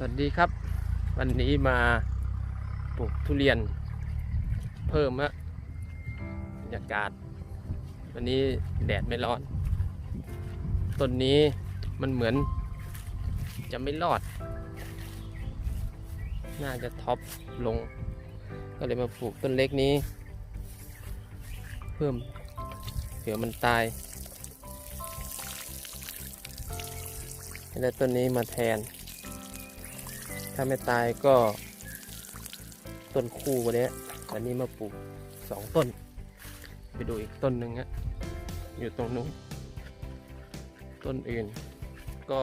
สวัสดีครับ วันนี้มาปลูกทุเรียนเพิ่มฮะบรรยากาศ วันนี้แดดไม่ร้อน ต้นนี้มันเหมือนจะไม่รอด น่าจะท็อปลง ก็เลยมาปลูกต้นเล็กนี้ เพิ่มเผื่อมันตายแล้วต้นนี้มาแทน ถ้าไม่ตายก็ต้นคู่วันนี้อันนี้มาปลูกสองต้น ไปดูอีกต้นหนึ่งฮะอยู่ตรงนู้นต้นอื่น ก็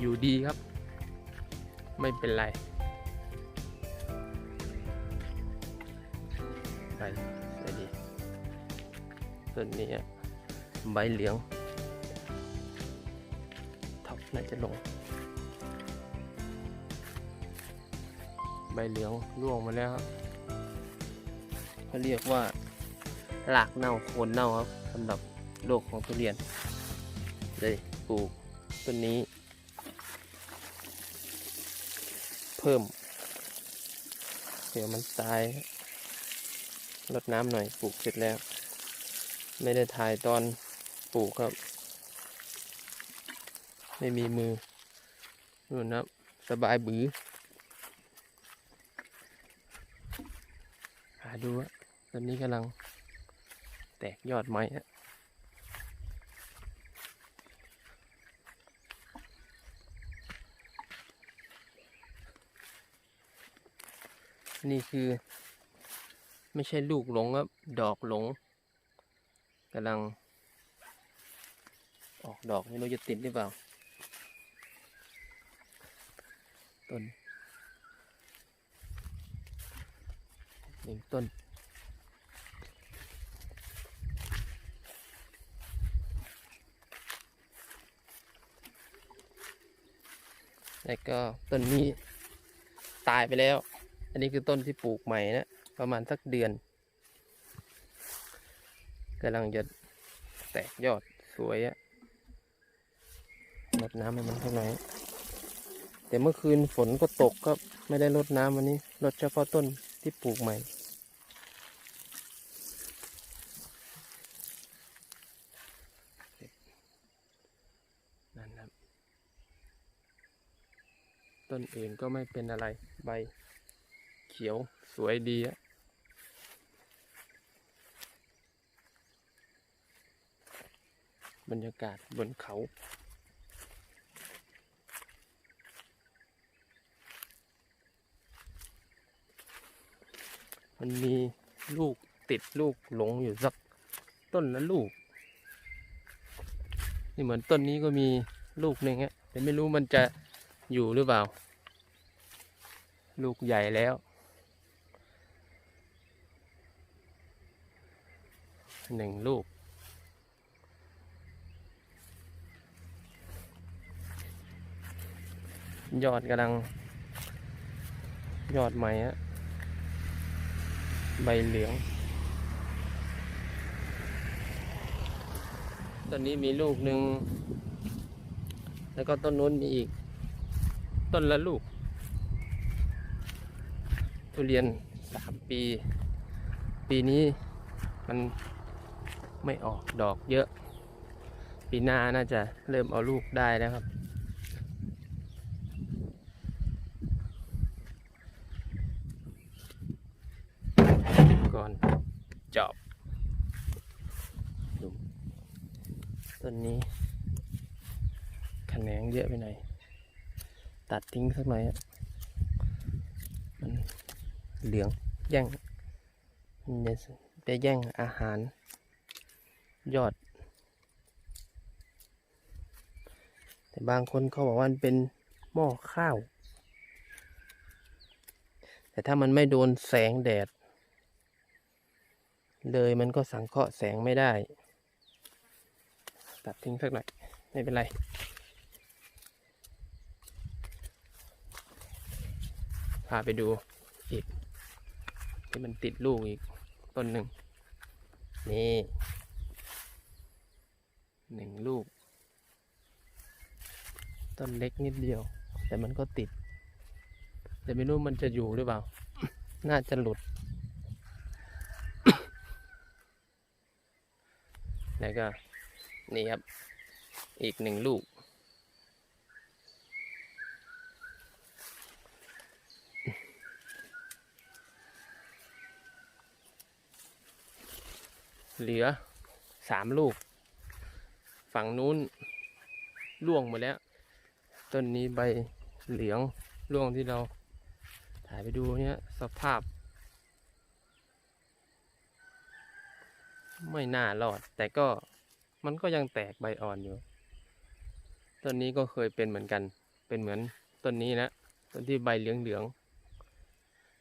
อยู่ดีครับ ไม่เป็นไรไปไปดีต้นนี้ใบเหลืองท็อปน่าจะลง ใบเหลืองร่วงมาแล้วครับเขาเรียกว่าหลากเน่าโคนเน่าครับสำหรับโรคของทุเรียนเลยปลูกต้นนี้ เพิ่ม เดี๋ยวมันตายรดน้ำหน่อยปลูกเสร็จแล้ว ไม่ได้ถ่ายตอนปลูกครับ ไม่มีมือนู่นนะสบายบือ หา ดูอะตอนนี้กำลังแตกยอดไม้ฮะนี่คือ ไม่ใช่ลูกหลงครับดอกหลงกำลัง ออกดอกไม่รู้จะติดหรือเปล่าต้น นึ่งต้น แล้วก็ต้นนี้ตายไปแล้ว อันนี้คือต้นที่ปลูกใหม่นะ ประมาณสักเดือนกำลังจะแตกยอดสวยอะรดน้ำให้มันเท่าไหร่แต่เมื่อคืนฝนก็ตกก็ไม่ได้รดน้ำวันนี้รดเฉพาะต้นที่ปลูกใหม่ นั่นครับ ต้นอื่นก็ไม่เป็นอะไรใบเขียวสวยดีอะบรรยากาศบนเขา มันมีลูกติดลูกหลงอยู่สักต้นละลูก นี่เหมือนต้นนี้ก็มีลูกหนึ่งฮะแต่ไม่รู้มันจะ อยู่หรือเปล่า ลูกใหญ่แล้ว หนึ่งลูก ยอดกำลัง ยอดใหม่ฮะใบเหลืองต้นนี้มีลูกหนึ่ง แล้วก็ต้นนู้นมีอีก ต้นละลูก ทุเรียนสามปี ปีนี้มันไม่ออกดอกเยอะ ปีหน้าน่าจะเริ่มเอาลูกได้แล้วครับ ก่อนจอบต้นนี้แขนงเยอะไปหน่อย ตัดทิ้งสักหน่อยมันเหลืองแย่งมันจะไปแย่งอาหาร ยอด แต่บางคนเขาบอกว่ามันเป็นหม้อข้าว แต่ถ้ามันไม่โดนแสงแดด เลยมันก็สังเคราะห์แสงไม่ได้ ตัดทิ้งสักหน่อย ไม่เป็นไร พาไปดูอีก ที่มันติดลูกอีกต้นหนึ่ง นี่หนึ่งลูก ต้นเล็กนิดเดียว แต่มันก็ติด แต่ไม่รู้มันจะอยู่หรือเปล่า น่าจะหลุด แล้วก็ นี่ครับ อีกหนึ่งลูก เหลือสามลูก ฝั่งนู้นร่วงหมดแล้ว ต้นนี้ใบเหลืองร่วงที่เราถ่ายไปดูเนี่ยสภาพ ไม่น่ารอด แต่ก็มันก็ยังแตกใบอ่อนอยู่ ต้นนี้ก็เคยเป็นเหมือนกัน เป็นเหมือนต้นนี้นะต้นที่ใบเหลืองเหลือง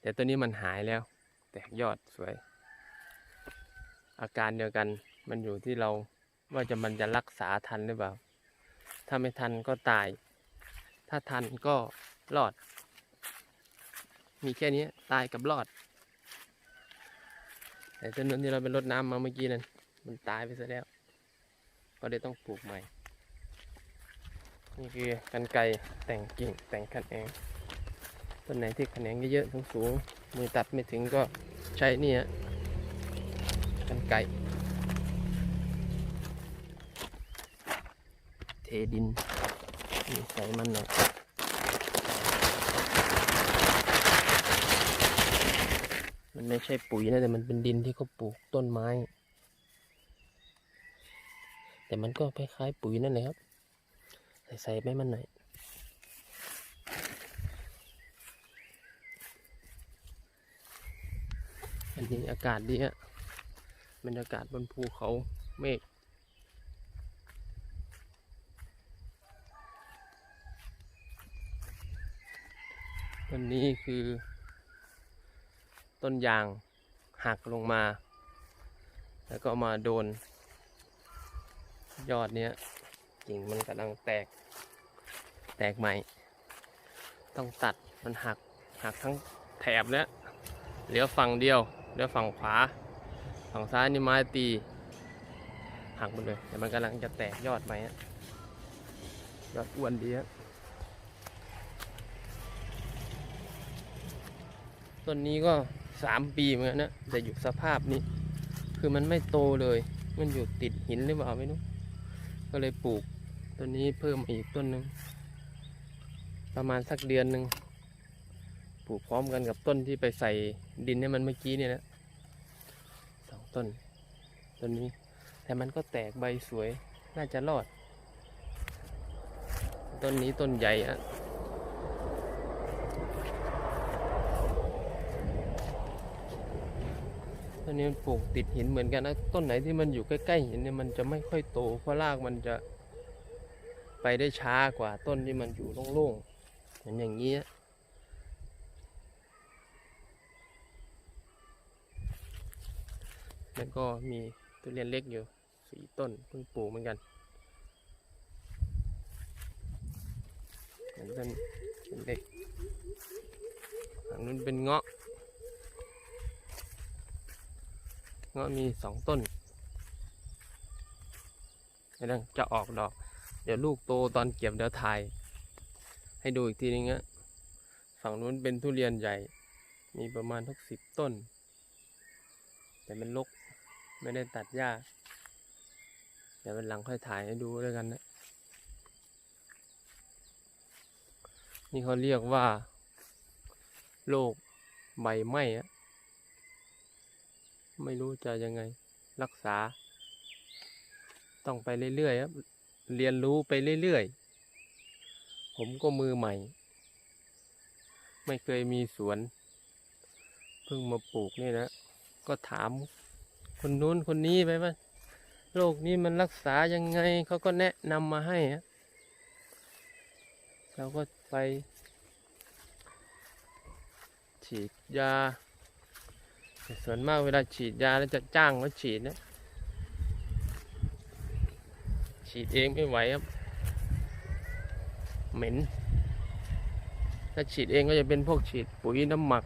แต่ต้นนี้มันหายแล้ว แตกยอดสวย อาการเดียวกัน มันอยู่ที่เราว่าจะมันจะรักษาทันหรือเปล่า ถ้าไม่ทันก็ตาย ถ้าทันก็รอด มีแค่นี้ตายกับรอด แต่ต้นนั้นที่เราไปรดน้ำมาเมื่อกี้นั้น มันตายไปซะแล้ว ก็เลยต้องปลูกใหม่ นี่คือกันไกแต่งกิ่งแต่งขันแองต้นไหนที่แขนงเยอะๆสูงๆมือตัดไม่ถึงก็ใช้นี่ฮะ กันไกรเทดินนี่ใส่มันหน่อยมันไม่ใช่ปุ๋ยนะแต่มันเป็นดินที่เขาปลูกต้นไม้ แต่มันก็คล้ายๆปุ๋ยนั่นแหละครับ ใส่ใส่ไปมันหน่อยอันนี้อากาศดีฮะ บรรยากาศบนภูเขาเมฆต้นนี้คือ ต้นยางหักลงมา แล้วก็มาโดน ยอดเนี้ยกิ่งมันกำลังแตก แตกใหม่ ต้องตัดมันหักหักทั้งแถบแล้วเหลือฝั่งเดียวเหลือฝั่งขวา ฝั่งซ้ายนี่ไม้ตีหักหมดเลยแต่มันกำลังจะแตกยอดใหม่ฮะยอดอ้วนดีฮะต้นนี้ก็สามปีเหมือนกันนะแต่อยู่สภาพนี้ คือมันไม่โตเลย มันอยู่ติดหินหรือเปล่าไม่รู้ก็เลยปลูกต้นนี้เพิ่มอีกต้นหนึ่งประมาณสักเดือนหนึ่งปลูกพร้อมกันกับต้นที่ไปใส่ดินให้มันเมื่อกี้เนี่ยนะ ต้นต้นนี้ แต่มันก็แตกใบสวยน่าจะรอด ต้นนี้ต้นใหญ่อะต้นนี้มันปลูกติดหินเหมือนกันนะต้นไหนที่มันอยู่ใกล้ๆหินเนี่ยมันจะไม่ค่อยโตเพราะรากมันจะไปได้ช้ากว่าต้นที่มันอยู่โล่งๆเหมือนอย่างนี้อะ แล้วก็มีทุเรียนเล็กอยู่สี่ต้นเพิ่งปลูกเหมือนกันเหมือนต้นเป็นเล็กฝั่งนู้นเป็นเงาะ เงาะมีสองต้นกำลังจะออกดอก เดี๋ยวลูกโตตอนเก็บเดี๋ยวถ่าย ให้ดูอีกทีนึงอะฝั่งนู้นเป็นทุเรียนใหญ่ มีประมาณทุกสิบต้น แต่เป็นลก ไม่ได้ตัดหญ้า เดี๋ยวเป็นหลังค่อยถ่ายให้ดูด้วยกันนะ นี่เขาเรียกว่าโรคใบไหม้อะไม่รู้จะยังไงรักษา ต้องไปเรื่อยๆครับเรียนรู้ไปเรื่อยๆ ผมก็มือใหม่ ไม่เคยมีสวน เพิ่งมาปลูกนี่นะ ก็ถาม คนนู้นคนนี้ไปว่าโรคนี้มันรักษายังไงเขาก็แนะนำมาให้ฮะเราก็ไป ฉีดยาส่วนมากเวลาฉีดยาแล้วจะจ้างเขาฉีดนะฉีดเองไม่ไหวครับ เหม็น ถ้าฉีดเองก็จะเป็นพวกฉีดปุ๋ยน้ำหมัก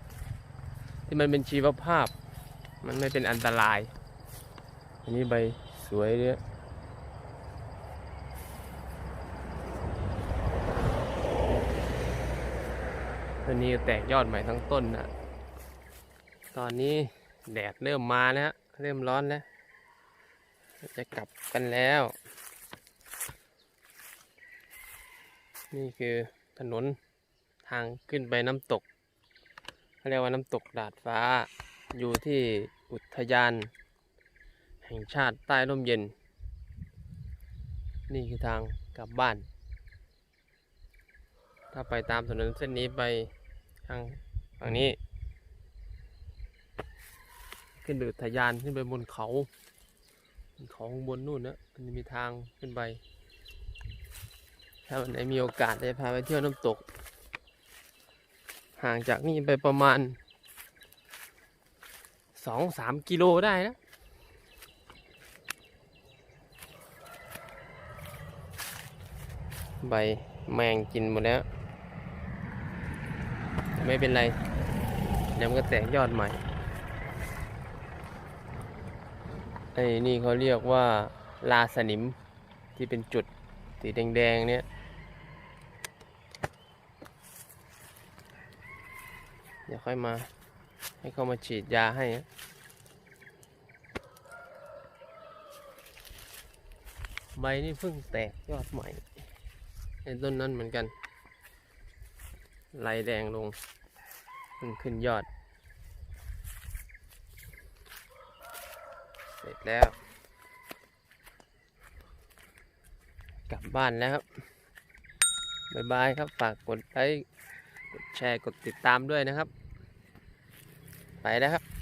ที่มันเป็นชีวภาพ มันไม่เป็นอันตราย อันนี้ใบสวยเนี่ยผต้นนี้แตกยอดใหม่ทั้งต้นนะตอนนี้แดดเริ่มมาแล้วฮะเริ่มร้อนแล้ว จะกลับกันแล้ว นี่คือถนนทางขึ้นไปน้ำตกเขาเรียกว่าน้ำตกดาดฟ้า อยู่ที่อุทยาน แห่งชาติใต้ร่มเย็น นี่คือทางกลับบ้าน ถ้าไปตามถนนเส้นนี้ไปทางฝั่งนี้ ขึ้นไปอุทยานขึ้นไปบนเขาเขาข้างบนนู่นนะมันจะมีทางขึ้นไป ถ้าวันไหนมีโอกาสจะพาไปเที่ยวน้ำตก ห่างจากนี่ไปประมาณสองสามกิโลได้นะ ใบแมงกินหมดแล้ว ไม่เป็นไรเดี๋ยวมันก็แตกยอดใหม่ไอ้นี่เขาเรียกว่าลาสนิมที่เป็นจุดสีแดงๆเนี่ยเดี๋ยวค่อยมาให้เขามาฉีดยาให้ใบนี่เพิ่งแตกยอดใหม่ ต้นนั้นเหมือนกันลายแดงลงเพิ่งขึ้นยอด เสร็จแล้ว กลับบ้านแล้วครับบ๊ายบายครับ ฝากกดไลค์ กดแชร์ กดติดตามด้วยนะครับ ไปแล้วครับ